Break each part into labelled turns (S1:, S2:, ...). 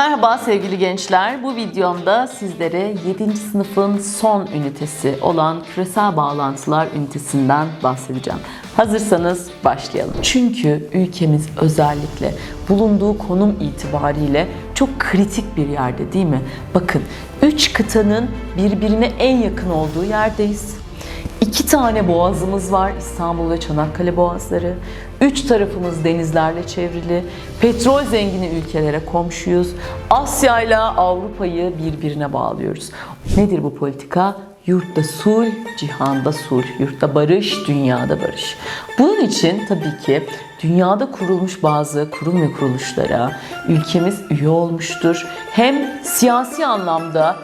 S1: Merhaba sevgili gençler. Bu videomda sizlere 7. sınıfın son ünitesi olan küresel bağlantılar ünitesinden bahsedeceğim. Hazırsanız başlayalım. Çünkü ülkemiz özellikle bulunduğu konum itibariyle çok kritik bir yerde değil mi? Bakın 3 kıtanın birbirine en yakın olduğu yerdeyiz. İki tane boğazımız var İstanbul ve Çanakkale boğazları. Üç tarafımız denizlerle çevrili. Petrol zengini ülkelere komşuyuz. Asya ile Avrupa'yı birbirine bağlıyoruz. Nedir bu politika? Yurtta sulh, cihanda sulh. Yurtta barış, dünyada barış. Bunun için tabii ki dünyada kurulmuş bazı kurum ve kuruluşlara ülkemiz üye olmuştur. Hem siyasi anlamda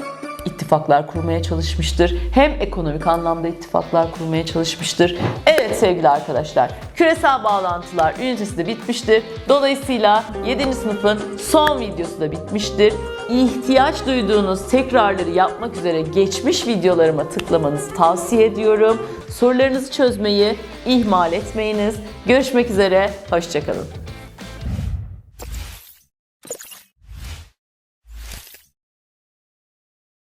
S1: ittifaklar kurmaya çalışmıştır. Hem ekonomik anlamda ittifaklar kurmaya çalışmıştır. Evet sevgili arkadaşlar, küresel bağlantılar ünitesi de bitmiştir. Dolayısıyla 7. sınıfın son videosu da bitmiştir. İhtiyaç duyduğunuz tekrarları yapmak üzere geçmiş videolarıma tıklamanızı tavsiye ediyorum. Sorularınızı çözmeyi ihmal etmeyiniz. Görüşmek üzere, hoşçakalın.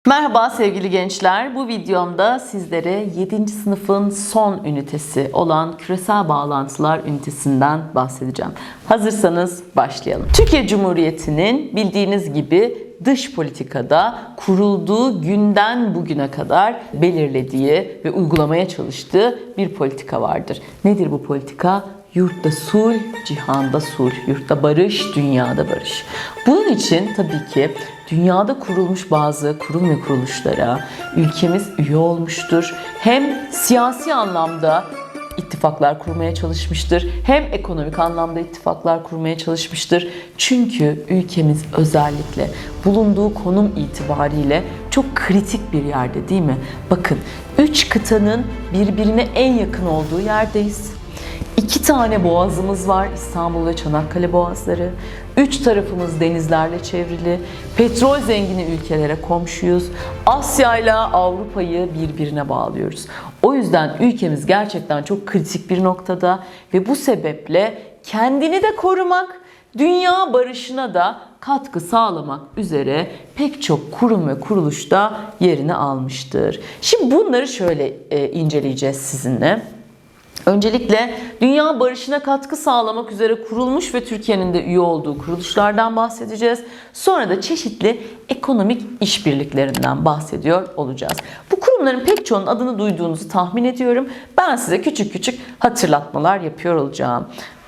S1: Merhaba sevgili gençler. Bu videomda sizlere 7. sınıfın son ünitesi olan küresel bağlantılar ünitesinden bahsedeceğim. Hazırsanız başlayalım. Türkiye Cumhuriyeti'nin bildiğiniz gibi dış politikada kurulduğu günden bugüne kadar belirlediği ve uygulamaya çalıştığı bir politika vardır. Nedir bu politika? Yurtta sulh, cihanda sulh, yurtta barış, dünyada barış. Bunun için tabii ki dünyada kurulmuş bazı kurum ve kuruluşlara ülkemiz üye olmuştur. Hem siyasi anlamda ittifaklar kurmaya çalışmıştır. Hem ekonomik anlamda ittifaklar kurmaya çalışmıştır. Çünkü ülkemiz özellikle bulunduğu konum itibariyle çok kritik bir yerde değil mi? Bakın üç kıtanın birbirine en yakın olduğu yerdeyiz. İki tane boğazımız var İstanbul ve Çanakkale boğazları. Üç tarafımız denizlerle çevrili. Petrol zengini ülkelere komşuyuz. Asya ile Avrupa'yı birbirine bağlıyoruz. O yüzden ülkemiz gerçekten çok kritik bir noktada ve bu sebeple kendini de korumak, dünya barışına da katkı sağlamak üzere pek çok kurum ve kuruluşta yerini almıştır. Şimdi bunları şöyle e, inceleyeceğiz sizinle. Öncelikle dünya barışına katkı sağlamak üzere kurulmuş ve Türkiye'nin de üye olduğu kuruluşlardan bahsedeceğiz. Sonra da çeşitli ekonomik işbirliklerinden bahsediyor olacağız. Bu kurumların pek çoğunun adını duyduğunuzu tahmin ediyorum. Ben size küçük küçük hatırlatmalar yapıyor olacağım.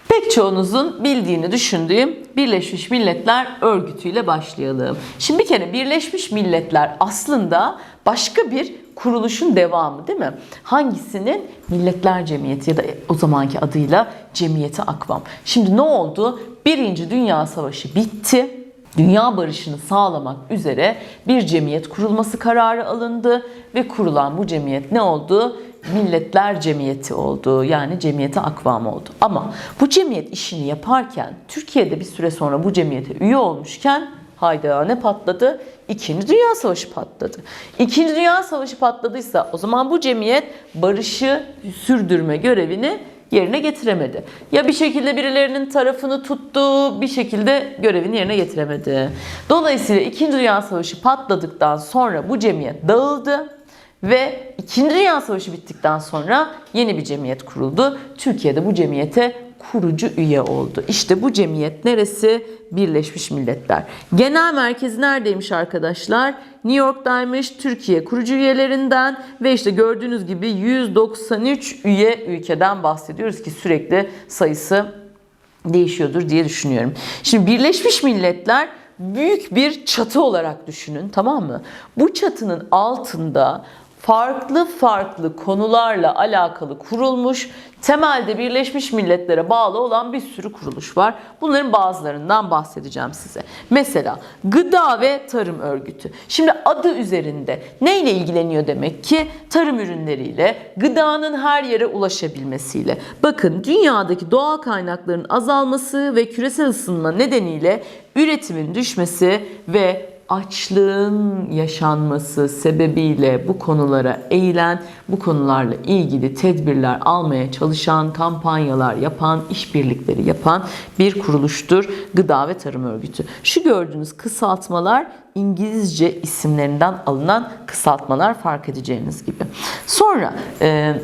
S1: Pek çoğunuzun bildiğini düşündüğüm Birleşmiş Milletler Örgütü ile başlayalım. Şimdi bir kere Birleşmiş Milletler aslında başka bir kuruluşun devamı değil mi? Hangisinin? Milletler Cemiyeti ya da o zamanki adıyla Cemiyeti Akvam. Şimdi ne oldu? Birinci Dünya Savaşı bitti. Dünya barışını sağlamak üzere bir cemiyet kurulması kararı alındı ve kurulan bu cemiyet ne oldu? Milletler Cemiyeti oldu. Yani Cemiyeti Akvam oldu. Ama bu cemiyet işini yaparken Türkiye'de bir süre sonra bu cemiyete üye olmuşken hayda ne patladı? İkinci Dünya Savaşı patladı. İkinci Dünya Savaşı patladıysa o zaman bu cemiyet barışı sürdürme görevini yerine getiremedi. Ya bir şekilde birilerinin tarafını tuttu, bir şekilde görevini yerine getiremedi. Dolayısıyla İkinci Dünya Savaşı patladıktan sonra bu cemiyet dağıldı ve İkinci Dünya Savaşı bittikten sonra yeni bir cemiyet kuruldu. Türkiye'de bu cemiyete kurucu üye oldu. İşte bu cemiyet neresi? Birleşmiş Milletler. Genel merkezi neredeymiş arkadaşlar? New York'taymış. Türkiye kurucu üyelerinden ve işte gördüğünüz gibi 193 üye ülkeden bahsediyoruz ki sürekli sayısı değişiyordur diye düşünüyorum. Şimdi Birleşmiş Milletler büyük bir çatı olarak düşünün tamam mı? Bu çatının altında farklı farklı konularla alakalı kurulmuş, temelde Birleşmiş Milletler'e bağlı olan bir sürü kuruluş var. Bunların bazılarından bahsedeceğim size. Mesela Gıda ve Tarım Örgütü. Şimdi adı üzerinde neyle ilgileniyor demek ki? Tarım ürünleriyle, gıdanın her yere ulaşabilmesiyle. Bakın dünyadaki doğal kaynakların azalması ve küresel ısınma nedeniyle üretimin düşmesi ve açlığın yaşanması sebebiyle bu konulara eğilen, bu konularla ilgili tedbirler almaya çalışan, kampanyalar yapan, işbirlikleri yapan bir kuruluştur Gıda ve Tarım Örgütü. Şu gördüğünüz kısaltmalar İngilizce isimlerinden alınan kısaltmalar fark edeceğiniz gibi. Sonra e,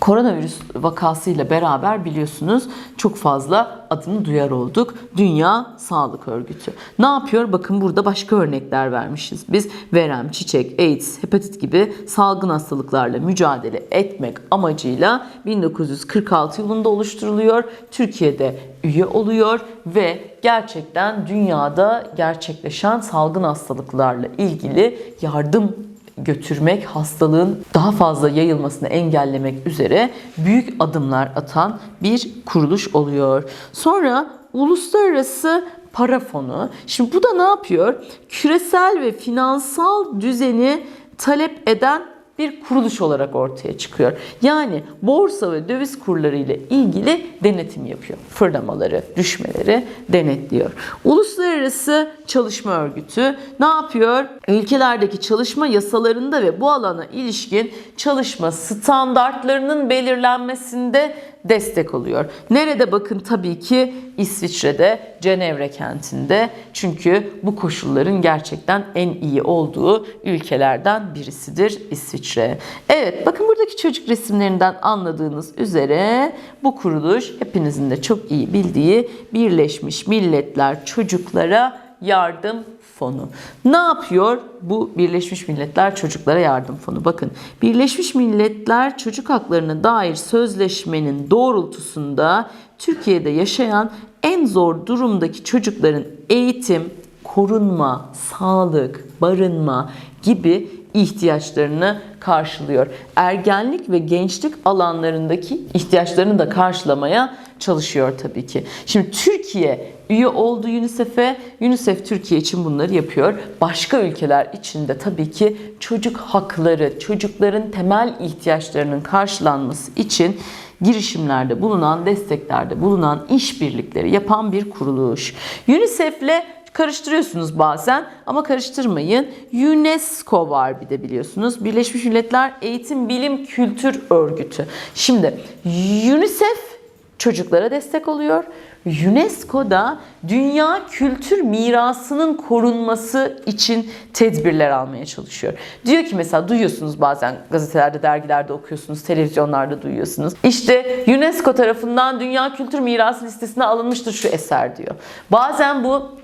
S1: koronavirüs vakasıyla beraber biliyorsunuz çok fazla adını duyar olduk. Dünya Sağlık Örgütü. Ne yapıyor? Bakın burada başka örnekler vermişiz. Biz verem, çiçek, AIDS, hepatit gibi salgın hastalıklarla mücadele etmek amacıyla 1946 yılında oluşturuluyor. Türkiye'de üye oluyor ve gerçekten dünyada gerçekleşen salgın hastalıklarla ilgili yardım götürmek, hastalığın daha fazla yayılmasını engellemek üzere büyük adımlar atan bir kuruluş oluyor. Sonra uluslararası para fonu. Şimdi bu da ne yapıyor? Küresel ve finansal düzeni talep eden bir kuruluş olarak ortaya çıkıyor. Yani borsa ve döviz kurları ile ilgili denetim yapıyor. Fırlamaları, düşmeleri denetliyor. Uluslararası Çalışma Örgütü ne yapıyor? Ülkelerdeki çalışma yasalarında ve bu alana ilişkin çalışma standartlarının belirlenmesinde destek oluyor. Nerede bakın tabii ki İsviçre'de, Cenevre kentinde. Çünkü bu koşulların gerçekten en iyi olduğu ülkelerden birisidir İsviçre. Evet bakın buradaki çocuk resimlerinden anladığınız üzere bu kuruluş hepinizin de çok iyi bildiği Birleşmiş Milletler Çocuklara Yardım Fonu. Ne yapıyor bu Birleşmiş Milletler Çocuklara Yardım Fonu? Bakın Birleşmiş Milletler Çocuk Haklarına dair sözleşmenin doğrultusunda Türkiye'de yaşayan en zor durumdaki çocukların eğitim, korunma, sağlık, barınma gibi ihtiyaçlarını karşılıyor. Ergenlik ve gençlik alanlarındaki ihtiyaçlarını da karşılamaya çalışıyor tabii ki. Şimdi Türkiye üye oldu UNICEF'e. UNICEF Türkiye için bunları yapıyor. Başka ülkeler için de tabii ki çocuk hakları, çocukların temel ihtiyaçlarının karşılanması için girişimlerde bulunan, desteklerde bulunan işbirlikleri yapan bir kuruluş. UNICEF'le karıştırıyorsunuz bazen ama karıştırmayın. UNESCO var bir de biliyorsunuz. Birleşmiş Milletler Eğitim Bilim Kültür Örgütü. Şimdi UNICEF çocuklara destek oluyor. UNESCO da dünya kültür mirasının korunması için tedbirler almaya çalışıyor. Diyor ki mesela duyuyorsunuz bazen gazetelerde, dergilerde okuyorsunuz, televizyonlarda duyuyorsunuz. İşte UNESCO tarafından dünya kültür mirası listesine alınmıştır şu eser diyor. Bazen bu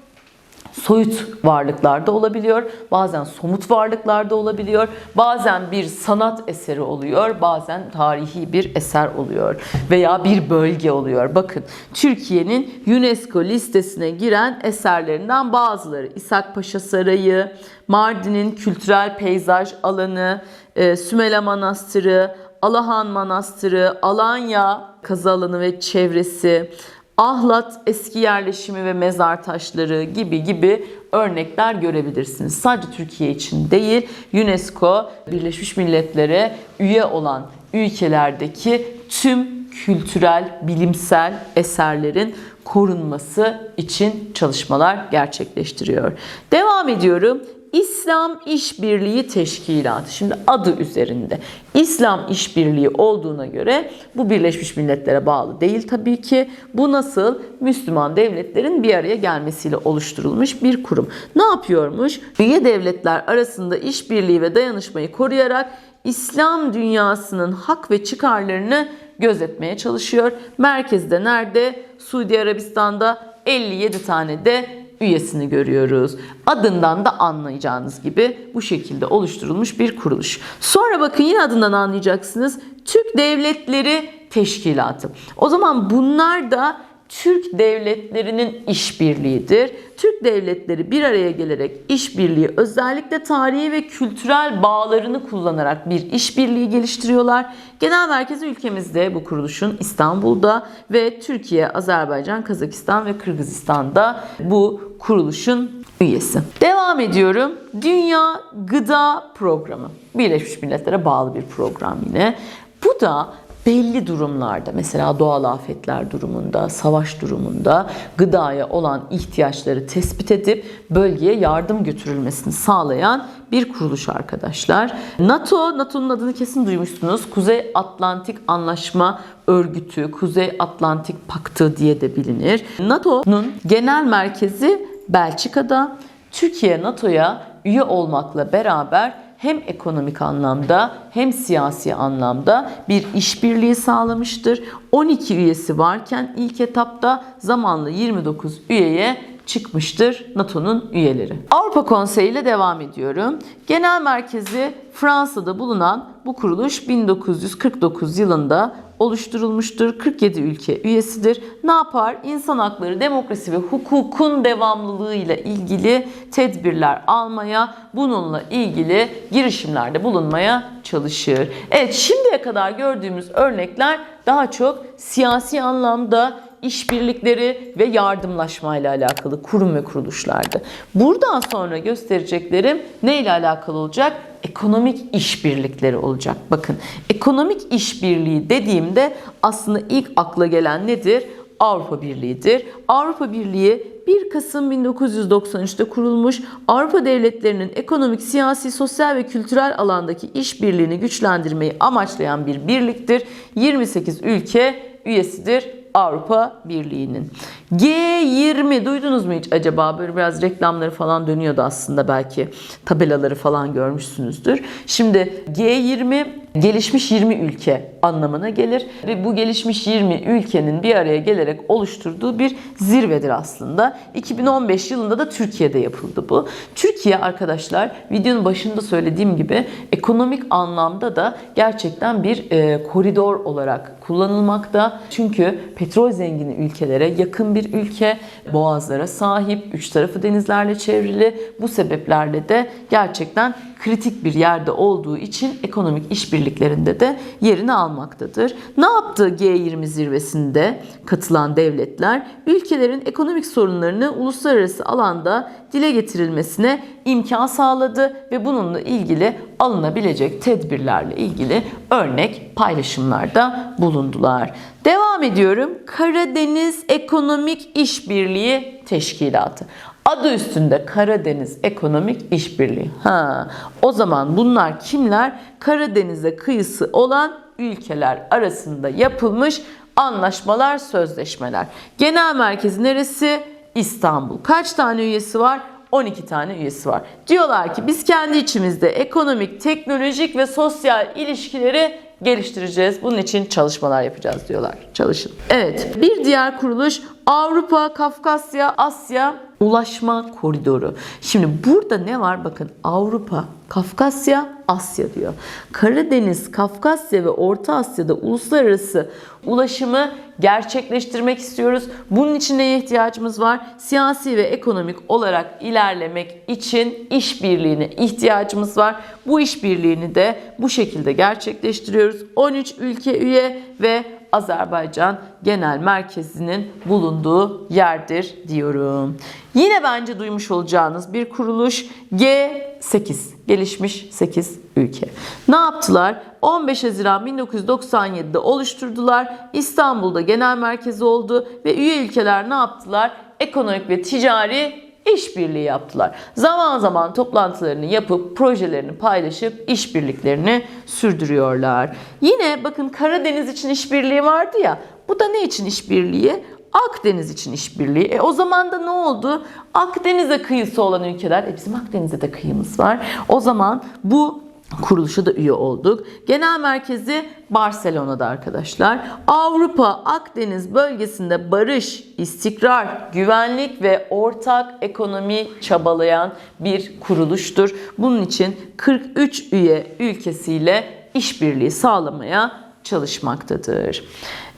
S1: soyut varlıklarda olabiliyor, bazen somut varlıklarda olabiliyor, bazen bir sanat eseri oluyor, bazen tarihi bir eser oluyor veya bir bölge oluyor. Bakın Türkiye'nin UNESCO listesine giren eserlerinden bazıları İshak Paşa Sarayı, Mardin'in kültürel peyzaj alanı, e, Sümele Manastırı, Alahan Manastırı, Alanya kazı alanı ve çevresi, Ahlat eski yerleşimi ve mezar taşları gibi gibi örnekler görebilirsiniz. Sadece Türkiye için değil, UNESCO Birleşmiş Milletler'e üye olan ülkelerdeki tüm kültürel, bilimsel eserlerin korunması için çalışmalar gerçekleştiriyor. Devam ediyorum. İslam İşbirliği Teşkilatı. Şimdi adı üzerinde. İslam İşbirliği olduğuna göre bu Birleşmiş Milletler'e bağlı değil tabii ki. Bu nasıl? Müslüman devletlerin bir araya gelmesiyle oluşturulmuş bir kurum. Ne yapıyormuş? Üye devletler arasında işbirliği ve dayanışmayı koruyarak İslam dünyasının hak ve çıkarlarını gözetmeye çalışıyor. Merkezde nerede? Suudi Arabistan'da 57 tane de üyesini görüyoruz. Adından da anlayacağınız gibi bu şekilde oluşturulmuş bir kuruluş. Sonra bakın yine adından anlayacaksınız. Türk Devletleri Teşkilatı. O zaman bunlar da Türk devletlerinin işbirliğidir. Türk devletleri bir araya gelerek işbirliği özellikle tarihi ve kültürel bağlarını kullanarak bir işbirliği geliştiriyorlar. Genel merkezi ülkemizde bu kuruluşun İstanbul'da ve Türkiye, Azerbaycan, Kazakistan ve Kırgızistan'da bu kuruluşun üyesi. Devam ediyorum. Dünya Gıda Programı. Birleşmiş Milletler'e bağlı bir program yine. Bu da belli durumlarda mesela doğal afetler durumunda, savaş durumunda gıdaya olan ihtiyaçları tespit edip bölgeye yardım götürülmesini sağlayan bir kuruluş arkadaşlar. NATO, NATO'nun adını kesin duymuşsunuz. Kuzey Atlantik Anlaşma Örgütü, Kuzey Atlantik Paktı diye de bilinir. NATO'nun genel merkezi Belçika'da. Türkiye NATO'ya üye olmakla beraber hem ekonomik anlamda hem siyasi anlamda bir işbirliği sağlamıştır. 12 üyesi varken ilk etapta zamanla 29 üyeye çıkmıştır NATO'nun üyeleri. Avrupa Konseyi ile devam ediyorum. Genel merkezi Fransa'da bulunan bu kuruluş 1949 yılında oluşturulmuştur. 47 ülke üyesidir. Ne yapar? İnsan hakları, demokrasi ve hukukun devamlılığı ile ilgili tedbirler almaya, bununla ilgili girişimlerde bulunmaya çalışır. Evet, şimdiye kadar gördüğümüz örnekler daha çok siyasi anlamda işbirlikleri ve yardımlaşma ile alakalı kurum ve kuruluşlardı. Buradan sonra göstereceklerim ne ile alakalı olacak? Ekonomik işbirlikleri olacak. Bakın ekonomik işbirliği dediğimde aslında ilk akla gelen nedir? Avrupa Birliği'dir. Avrupa Birliği 1 Kasım 1993'te kurulmuş Avrupa devletlerinin ekonomik, siyasi, sosyal ve kültürel alandaki işbirliğini güçlendirmeyi amaçlayan bir birliktir. 28 ülke üyesidir Avrupa Birliği'nin. G20 duydunuz mu hiç acaba? Böyle biraz reklamları falan dönüyordu aslında belki. Tabelaları falan görmüşsünüzdür. Şimdi G20 gelişmiş 20 ülke anlamına gelir ve bu gelişmiş 20 ülkenin bir araya gelerek oluşturduğu bir zirvedir aslında. 2015 yılında da Türkiye'de yapıldı bu. Türkiye arkadaşlar videonun başında söylediğim gibi ekonomik anlamda da gerçekten bir e, koridor olarak kullanılmakta. Çünkü petrol zengini ülkelere yakın bir ülke, boğazlara sahip, üç tarafı denizlerle çevrili. Bu sebeplerle de gerçekten kritik bir yerde olduğu için ekonomik işbirliklerinde de yerini almaktadır. Ne yaptı G20 zirvesinde katılan devletler? Ülkelerin ekonomik sorunlarını uluslararası alanda dile getirilmesine imkan sağladı ve bununla ilgili alınabilecek tedbirlerle ilgili örnek paylaşımlarda bulundular. Devam ediyorum. Karadeniz Ekonomik İşbirliği Teşkilatı. Adı üstünde Karadeniz Ekonomik İşbirliği. Ha, o zaman bunlar kimler? Karadeniz'e kıyısı olan ülkeler arasında yapılmış anlaşmalar, sözleşmeler. Genel merkezi neresi? İstanbul. Kaç tane üyesi var? 12 tane üyesi var. Diyorlar ki biz kendi içimizde ekonomik, teknolojik ve sosyal ilişkileri geliştireceğiz. Bunun için çalışmalar yapacağız diyorlar. Çalışın. Evet, bir diğer kuruluş Avrupa, Kafkasya, Asya Ulaşma Koridoru. Şimdi burada ne var? Bakın Avrupa, Kafkasya, Asya diyor. Karadeniz, Kafkasya ve Orta Asya'da uluslararası ulaşımı gerçekleştirmek istiyoruz. Bunun için neye ihtiyacımız var? Siyasi ve ekonomik olarak ilerlemek için işbirliğine ihtiyacımız var. Bu işbirliğini de bu şekilde gerçekleştiriyoruz. 13 ülke üye ve Azerbaycan Genel Merkezi'nin bulunduğu yerdir diyorum. Yine bence duymuş olacağınız bir kuruluş G8, gelişmiş 8 ülke. Ne yaptılar? 15 Haziran 1997'de oluşturdular. İstanbul'da genel merkezi oldu ve üye ülkeler ne yaptılar? Ekonomik ve ticari işbirliği yaptılar. Zaman zaman toplantılarını yapıp projelerini paylaşıp işbirliklerini sürdürüyorlar. Yine bakın Karadeniz için işbirliği vardı ya. Bu da ne için işbirliği? Akdeniz için işbirliği. E o zaman da ne oldu? Akdeniz'e kıyısı olan ülkeler, e bizim Akdeniz'de de kıyımız var. O zaman bu kuruluşa da üye olduk. Genel merkezi Barcelona'da arkadaşlar. Avrupa Akdeniz bölgesinde barış, istikrar, güvenlik ve ortak ekonomi çabalayan bir kuruluştur. Bunun için 43 üye ülkesiyle işbirliği sağlamaya çalışmaktadır.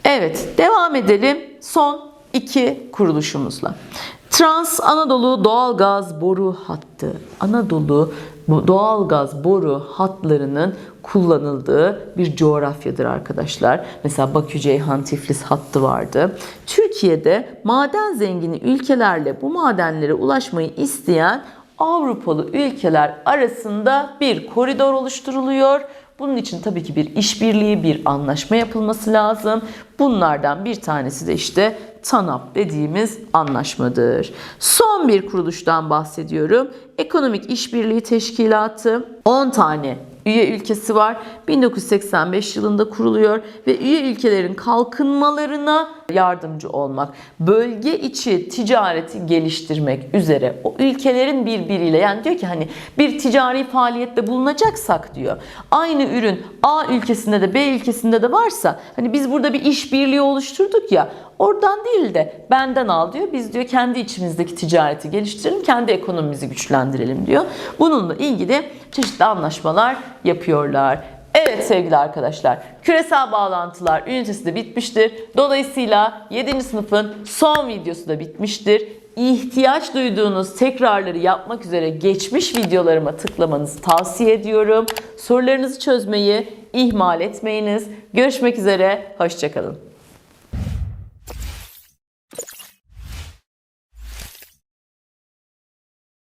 S1: Evet, devam edelim son iki kuruluşumuzla. Trans Anadolu Doğalgaz Boru Hattı. Anadolu doğalgaz boru hatlarının kullanıldığı bir coğrafyadır arkadaşlar. Mesela Bakü Ceyhan Tiflis hattı vardı. Türkiye'de maden zengini ülkelerle bu madenlere ulaşmayı isteyen Avrupalı ülkeler arasında bir koridor oluşturuluyor. Bunun için tabii ki bir işbirliği, bir anlaşma yapılması lazım. Bunlardan bir tanesi de işte TANAP dediğimiz anlaşmadır. Son bir kuruluştan bahsediyorum. Ekonomik İşbirliği Teşkilatı 10 tane üye ülkesi var. 1985 yılında kuruluyor ve üye ülkelerin kalkınmalarına yardımcı olmak, bölge içi ticareti geliştirmek üzere o ülkelerin birbiriyle yani diyor ki hani bir ticari faaliyette bulunacaksak diyor. Aynı ürün A ülkesinde de B ülkesinde de varsa hani biz burada bir işbirliği oluşturduk ya Oradan değil de benden al diyor. Biz diyor kendi içimizdeki ticareti geliştirelim, kendi ekonomimizi güçlendirelim diyor. Bununla ilgili çeşitli anlaşmalar yapıyorlar. Evet sevgili arkadaşlar, küresel bağlantılar ünitesi de bitmiştir. Dolayısıyla 7. sınıfın son videosu da bitmiştir. İhtiyaç duyduğunuz tekrarları yapmak üzere geçmiş videolarıma tıklamanızı tavsiye ediyorum. Sorularınızı çözmeyi ihmal etmeyiniz. Görüşmek üzere, hoşçakalın.